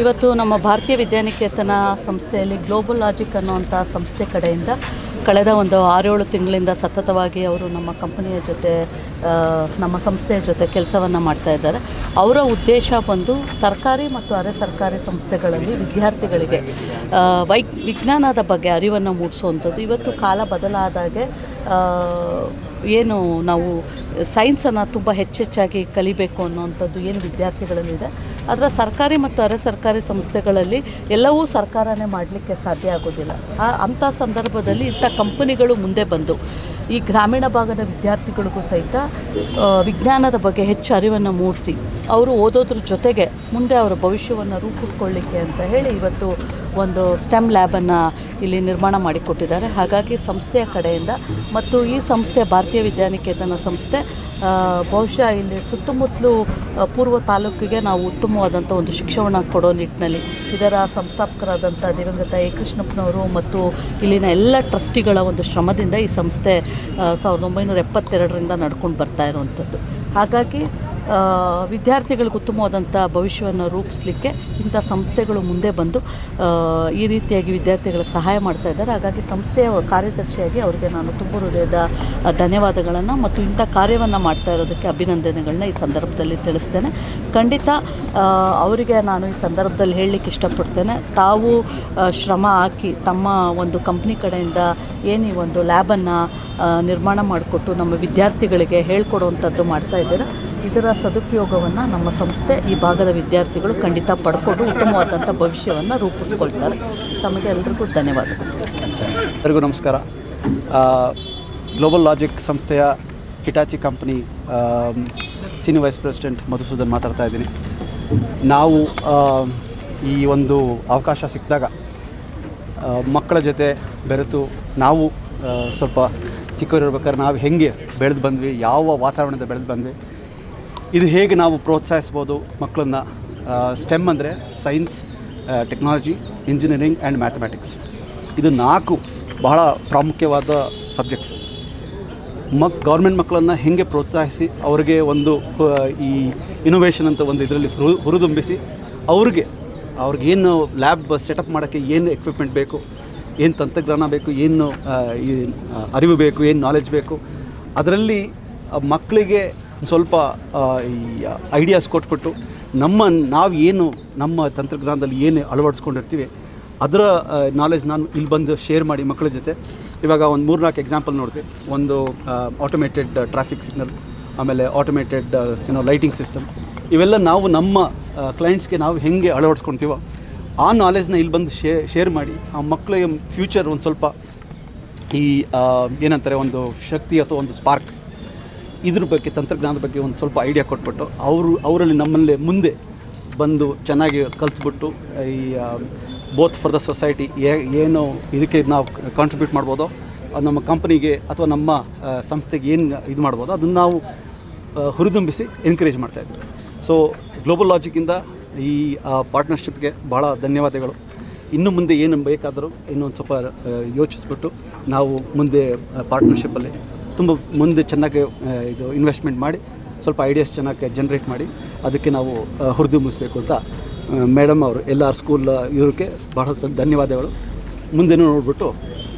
ಇವತ್ತು ನಮ್ಮ ಭಾರತೀಯ ವಿದ್ಯಾನಿಕೇತನ ಸಂಸ್ಥೆಯಲ್ಲಿ ಗ್ಲೋಬಲ್ ಲಾಜಿಕ್ ಅನ್ನುವಂಥ ಸಂಸ್ಥೆ ಕಡೆಯಿಂದ ಕಳೆದ ಒಂದು ಆರೇಳು ತಿಂಗಳಿಂದ ಸತತವಾಗಿ ಅವರು ನಮ್ಮ ಕಂಪನಿಯ ಜೊತೆ ನಮ್ಮ ಸಂಸ್ಥೆಯ ಜೊತೆ ಕೆಲಸವನ್ನು ಮಾಡ್ತಾ ಇದ್ದಾರೆ. ಅವರ ಉದ್ದೇಶ ಬಂದು ಸರ್ಕಾರಿ ಮತ್ತು ಅರೆ ಸರ್ಕಾರಿ ಸಂಸ್ಥೆಗಳಲ್ಲಿ ವಿದ್ಯಾರ್ಥಿಗಳಿಗೆ ವೈ ವಿಜ್ಞಾನದ ಬಗ್ಗೆ ಅರಿವನ್ನು ಮೂಡಿಸುವಂಥದ್ದು. ಇವತ್ತು ಕಾಲ ಬದಲಾದಾಗೆ ಏನು ನಾವು ಸೈನ್ಸನ್ನು ತುಂಬ ಹೆಚ್ಚೆಚ್ಚಾಗಿ ಕಲಿಬೇಕು ಅನ್ನೋವಂಥದ್ದು ಏನು ವಿದ್ಯಾರ್ಥಿಗಳಲ್ಲಿದೆ. ಅದರ ಸರ್ಕಾರಿ ಮತ್ತು ಅರೆ ಸರ್ಕಾರಿ ಸಂಸ್ಥೆಗಳಲ್ಲಿ ಎಲ್ಲವೂ ಸರ್ಕಾರನೇ ಮಾಡಲಿಕ್ಕೆ ಸಾಧ್ಯ ಆಗೋದಿಲ್ಲ. ಆ, ಅಂಥ ಸಂದರ್ಭದಲ್ಲಿ ಇಂಥ ಕಂಪನಿಗಳು ಮುಂದೆ ಬಂದು ಈ ಗ್ರಾಮೀಣ ಭಾಗದ ವಿದ್ಯಾರ್ಥಿಗಳಿಗೂ ಸಹಿತ ವಿಜ್ಞಾನದ ಬಗ್ಗೆ ಹೆಚ್ಚು ಅರಿವನ್ನು ಮೂಡಿಸಿ, ಅವರು ಓದೋದ್ರ ಜೊತೆಗೆ ಮುಂದೆ ಅವರ ಭವಿಷ್ಯವನ್ನು ರೂಪಿಸ್ಕೊಳ್ಳಿಕ್ಕೆ ಅಂತ ಹೇಳಿ ಇವತ್ತು ಒಂದು ಸ್ಟೆಮ್ ಲ್ಯಾಬನ್ನು ಇಲ್ಲಿ ನಿರ್ಮಾಣ ಮಾಡಿಕೊಟ್ಟಿದ್ದಾರೆ ಹಾಗಾಗಿ ಸಂಸ್ಥೆಯ ಕಡೆಯಿಂದ ಮತ್ತು ಈ ಸಂಸ್ಥೆ ಭಾರತೀಯ ವಿದ್ಯಾನಿಕೇತನ ಸಂಸ್ಥೆ ಬಹುಶಃ ಇಲ್ಲಿ ಸುತ್ತಮುತ್ತಲು ಪೂರ್ವ ತಾಲೂಕಿಗೆ ನಾವು ಉತ್ತಮವಾದಂಥ ಒಂದು ಶಿಕ್ಷಣವನ್ನು ಕೊಡೋ ನಿಟ್ಟಿನಲ್ಲಿ ಇದರ ಸಂಸ್ಥಾಪಕರಾದಂಥ ದಿವಂಗತ ಎ. ಕೃಷ್ಣಪ್ಪನವರು ಮತ್ತು ಇಲ್ಲಿನ ಎಲ್ಲ ಟ್ರಸ್ಟಿಗಳ ಒಂದು ಶ್ರಮದಿಂದ ಈ ಸಂಸ್ಥೆ ಸಾವಿರದ ಒಂಬೈನೂರ ಎಪ್ಪತ್ತೆರಡರಿಂದ ನಡ್ಕೊಂಡು ಬರ್ತಾ ಇರುವಂಥದ್ದು ಹಾಗಾಗಿ ವಿದ್ಯಾರ್ಥಿಗಳಿಗೆ ಉತ್ತಮವಾದಂಥ ಭವಿಷ್ಯವನ್ನು ರೂಪಿಸಲಿಕ್ಕೆ ಇಂಥ ಸಂಸ್ಥೆಗಳು ಮುಂದೆ ಬಂದು ಈ ರೀತಿಯಾಗಿ ವಿದ್ಯಾರ್ಥಿಗಳಿಗೆ ಸಹಾಯ ಮಾಡ್ತಾ ಇದ್ದಾರೆ. ಹಾಗಾಗಿ ಸಂಸ್ಥೆಯ ಕಾರ್ಯದರ್ಶಿಯಾಗಿ ಅವರಿಗೆ ನಾನು ತುಂಬ ಹೃದಯದ ಧನ್ಯವಾದಗಳನ್ನು ಮತ್ತು ಇಂಥ ಕಾರ್ಯವನ್ನು ಮಾಡ್ತಾ ಇರೋದಕ್ಕೆ ಅಭಿನಂದನೆಗಳನ್ನ ಈ ಸಂದರ್ಭದಲ್ಲಿ ತಿಳಿಸ್ತೇನೆ. ಖಂಡಿತ ಅವರಿಗೆ ನಾನು ಈ ಸಂದರ್ಭದಲ್ಲಿ ಹೇಳಲಿಕ್ಕೆ ಇಷ್ಟಪಡ್ತೇನೆ. ತಾವು ಶ್ರಮ ಹಾಕಿ ತಮ್ಮ ಒಂದು ಕಂಪ್ನಿ ಕಡೆಯಿಂದ ಏನು ಈ ಒಂದು ಲ್ಯಾಬನ್ನು ನಿರ್ಮಾಣ ಮಾಡಿಕೊಟ್ಟು ನಮ್ಮ ವಿದ್ಯಾರ್ಥಿಗಳಿಗೆ ಹೇಳ್ಕೊಡುವಂಥದ್ದು ಮಾಡ್ತಾ ಇದ್ದೀರಾ. ಇದರ ಸದುಪಯೋಗವನ್ನು ನಮ್ಮ ಸಂಸ್ಥೆ ಈ ಭಾಗದ ವಿದ್ಯಾರ್ಥಿಗಳು ಖಂಡಿತ ಪಡ್ಕೊಂಡು ಉತ್ತಮವಾದಂಥ ಭವಿಷ್ಯವನ್ನು ರೂಪಿಸ್ಕೊಳ್ತಾರೆ. ತಮಗೆ ಎಲ್ರಿಗೂ ಧನ್ಯವಾದಗಳು. ಎಲ್ಲರಿಗೂ ನಮಸ್ಕಾರ. ಗ್ಲೋಬಲ್ ಲಾಜಿಕ್ ಸಂಸ್ಥೆಯ Hitachi company senior vice president Madhusudan ಮಾತಾಡ್ತಾ ಇದ್ದೀನಿ. ನಾವು ಈ ಒಂದು ಅವಕಾಶ ಸಿಕ್ಕಿದಾಗ ಮಕ್ಕಳ ಜೊತೆ ಬೆರೆತು ನಾವು ಸ್ವಲ್ಪ ಸ್ವಲ್ಪ ಚಿಕ್ಕವರಿರ್ಬೇಕಾದ್ರೆ ನಾವು ಹೆಂಗೆ ಬೆಳೆದು ಬಂದ್ವಿ, ಯಾವ ವಾತಾವರಣದ ಬೆಳೆದು ಬಂದ್ವಿ ಇದು ಹೇಗೆ ನಾವು ಪ್ರೋತ್ಸಾಹಿಸ್ಬೋದು ಮಕ್ಕಳನ್ನ? ಸ್ಟೆಮ್ ಅಂದರೆ science technology engineering and mathematics ಇದು ನಾಲ್ಕು ಬಹಳ ಪ್ರಾಮುಖ್ಯವಾದ ಸಬ್ಜೆಕ್ಟ್ಸ್ ಮಕ್ ಗೌರ್ಮೆಂಟ್ ಮಕ್ಕಳನ್ನು ಹೇಗೆ ಪ್ರೋತ್ಸಾಹಿಸಿ ಅವರಿಗೆ ಒಂದು ಈ ಇನೋವೇಷನ್ ಅಂತ ಒಂದು ಇದರಲ್ಲಿ ಹುರು, ಹುರಿದುಂಬಿಸಿ ಅವ್ರಿಗೆ, ಅವ್ರಿಗೇನು ಲ್ಯಾಬ್ ಸೆಟಪ್ ಮಾಡೋಕ್ಕೆ ಏನು ಎಕ್ವಿಪ್ಮೆಂಟ್ ಬೇಕು, ಏನು ತಂತ್ರಜ್ಞಾನ ಬೇಕು, ಏನು ಅರಿವು ಬೇಕು, ಏನು ನಾಲೆಜ್ ಬೇಕು, ಅದರಲ್ಲಿ ಮಕ್ಕಳಿಗೆ ಸ್ವಲ್ಪ ಈ ಐಡಿಯಾಸ್ ಕೊಟ್ಬಿಟ್ಟು ನಮ್ಮ, ನಾವು ಏನು ನಮ್ಮ ತಂತ್ರಜ್ಞಾನದಲ್ಲಿ ಏನು ಅಳವಡಿಸ್ಕೊಂಡಿರ್ತೀವಿ, ಅದರ ನಾಲೆಜ್ ನಾನು ಇಲ್ಲಿ ಬಂದು ಶೇರ್ ಮಾಡಿ ಮಕ್ಕಳ ಜೊತೆ. ಇವಾಗ ಒಂದು ಮೂರ್ನಾಲ್ಕು ಎಕ್ಸಾಂಪಲ್ ನೋಡಿದ್ವಿ ಒಂದು ಆಟೋಮೇಟೆಡ್ ಟ್ರಾಫಿಕ್ ಸಿಗ್ನಲ್ ಆಮೇಲೆ ಆಟೋಮೇಟೆಡ್ ಏನೋ ಲೈಟಿಂಗ್ ಸಿಸ್ಟಮ್ ಇವೆಲ್ಲ ನಾವು ನಮ್ಮ ಕ್ಲೈಂಟ್ಸ್ಗೆ ನಾವು ಹೆಂಗೆ ಅಳವಡಿಸ್ಕೊಳ್ತೀವೋ, ಆ ನಾಲೆಜ್ನ ಇಲ್ಲಿ ಬಂದು ಶೇ ಶೇರ್ ಮಾಡಿ, ಆ ಮಕ್ಕಳಿಗೆ ಫ್ಯೂಚರ್ ಒಂದು ಸ್ವಲ್ಪ ಈ ಏನಂತಾರೆ, ಒಂದು ಶಕ್ತಿ ಅಥವಾ ಒಂದು ಸ್ಪಾರ್ಕ್ ಇದ್ರ ಬಗ್ಗೆ ತಂತ್ರಜ್ಞಾನದ ಬಗ್ಗೆ ಒಂದು ಸ್ವಲ್ಪ ಐಡಿಯಾ ಕೊಟ್ಬಿಟ್ಟು ಅವರು, ಅವರಲ್ಲಿ ನಮ್ಮಲ್ಲೇ ಮುಂದೆ ಬಂದು ಚೆನ್ನಾಗಿ ಕಲ್ತ್ಬಿಟ್ಟು ಈ ಬೋತ್ ಫಾರ್ ದ ಸೊಸೈಟಿ ಏನು ಇದಕ್ಕೆ ನಾವು ಕಾಂಟ್ರಿಬ್ಯೂಟ್ ಮಾಡ್ಬೋದು ನಮ್ಮ ಕಂಪ್ನಿಗೆ ಅಥವಾ ನಮ್ಮ ಸಂಸ್ಥೆಗೆ ಏನು ಇದು ಮಾಡ್ಬೋದು ಅದನ್ನು ನಾವು ಹುರಿದುಂಬಿಸಿ ಎನ್ಕರೇಜ್ ಮಾಡ್ತಾಯಿದ್ವಿ ಸೊ ಗ್ಲೋಬಲ್ ಲಾಜಿಕ್ಕಿಂದ ಈ ಪಾರ್ಟ್ನರ್ಶಿಪ್ಗೆ ಭಾಳ ಧನ್ಯವಾದಗಳು. ಇನ್ನು ಮುಂದೆ ಏನು ಬೇಕಾದರೂ ಇನ್ನೊಂದು ಸ್ವಲ್ಪ ಯೋಚಿಸ್ಬಿಟ್ಟು ನಾವು ಮುಂದೆ ಪಾರ್ಟ್ನರ್ಶಿಪ್ಪಲ್ಲಿ ತುಂಬ ಮುಂದೆ ಚೆನ್ನಾಗಿ ಇದು ಇನ್ವೆಸ್ಟ್ಮೆಂಟ್ ಮಾಡಿ ಸ್ವಲ್ಪ ಐಡಿಯಾಸ್ ಚೆನ್ನಾಗಿ ಜನ್ರೇಟ್ ಮಾಡಿ ಅದಕ್ಕೆ ನಾವು ಹುರಿದು ಮುಗಿಸ್ಬೇಕು ಅಂತ ಮೇಡಮ್ ಅವರು ಎಲ್ಲ ಸ್ಕೂಲ್ ಇವ್ರಿಗೆ ಬಹಳ ಸ ಧನ್ಯವಾದಗಳು ಮುಂದೆನೂ ನೋಡಿಬಿಟ್ಟು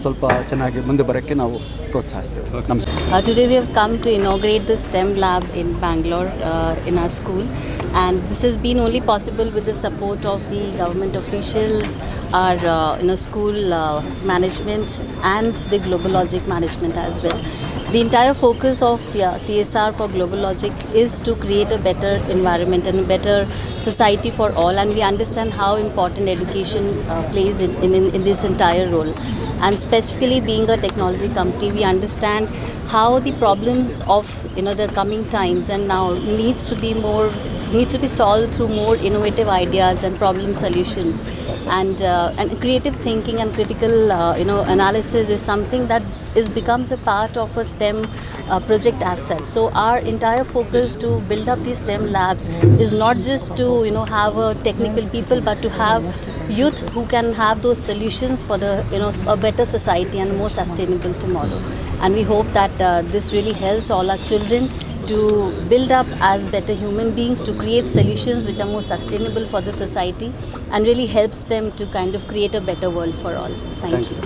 ಸ್ವಲ್ಪ ಚೆನ್ನಾಗಿ ಮುಂದೆ ಬರೋಕ್ಕೆ ನಾವು ಪ್ರೋತ್ಸಾಹಿಸ್ತೇವೆ ನಮಸ್ಕಾರ Uh, today we have come to inaugurate the STEM lab in in uh, in our school and this has been only possible with the support of the government officials, our uh, you know, school uh, management and the Global Logic management as well. The entire focus of CSR for Global Logic is to create a better environment and a better society for all and we understand how important education uh, plays in, in, in this entire role. And specifically being a technology company we understand how the problems of you know the coming times and now needs to be more needs to be solved through more innovative ideas and problem solutions and uh, and creative thinking and critical uh, you know analysis is something that is becomes a part of a STEM uh, project as such. So our entire focus to build up these STEM labs is not just to you know have a technical people, but to have youth who can have those solutions for the you know a better society and a more sustainable tomorrow. And we hope that uh, this really helps all our children to build up as better human beings, to create solutions which are more sustainable for the society, and really helps them to kind of create a better world for all. Thank, Thank you. you.